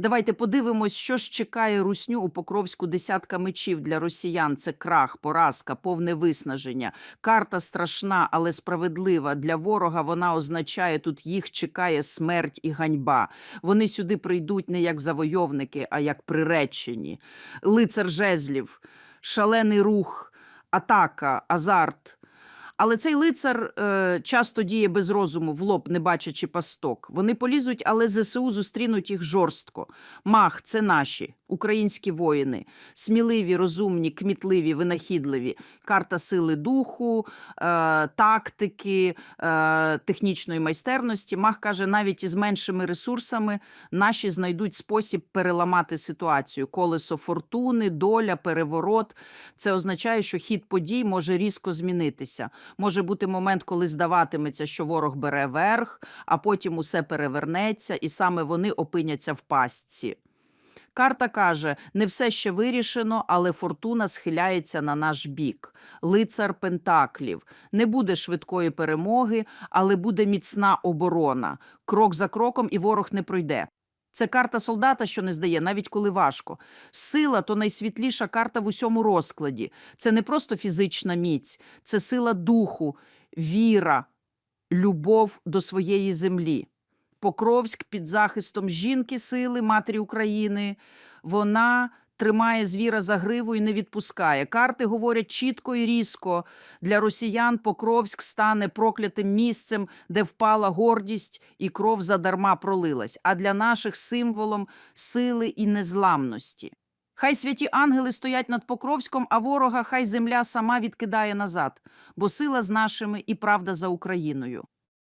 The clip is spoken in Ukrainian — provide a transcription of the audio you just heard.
Давайте подивимось, що ж чекає русню у Покровську десятка мечів для росіян. Це крах, поразка, повне виснаження. Карта страшна, але справедлива. Для ворога вона означає, тут їх чекає смерть і ганьба. Вони сюди прийдуть не як завойовники, а як приречені. Лицар жезлів, шалений рух, атака, азарт. Але цей лицар е, часто діє без розуму, в лоб, не бачачи пасток. Вони полізуть, але ЗСУ зустрінуть їх жорстко. Мах це наші, українські воїни, сміливі, розумні, кмітливі, винахідливі. Карта сили духу, е, тактики, е, технічної майстерності. Мах каже, навіть із меншими ресурсами наші знайдуть спосіб переламати ситуацію. Колесо фортуни, доля, переворот. Це означає, що хід подій може різко змінитися. Може бути момент, коли здаватиметься, що ворог бере верх, а потім усе перевернеться, і саме вони опиняться в пастці. Карта каже: не все ще вирішено, але фортуна схиляється на наш бік. Лицар Пентаклів. Не буде швидкої перемоги, але буде міцна оборона. Крок за кроком, і ворог не пройде. Це карта солдата, що не здає, навіть коли важко. Сила то найсвітліша карта в усьому розкладі. Це не просто фізична міць, це сила духу, віра, любов до своєї землі. Покровськ під захистом жінки сили, матері України. Вона тримає звіра за гриву і не відпускає. Карти говорять чітко і різко. Для росіян Покровськ стане проклятим місцем, де впала гордість і кров задарма пролилась, а для наших символом сили і незламності. Хай святі ангели стоять над Покровськом, а ворога хай земля сама відкидає назад, бо сила з нашими і правда за Україною.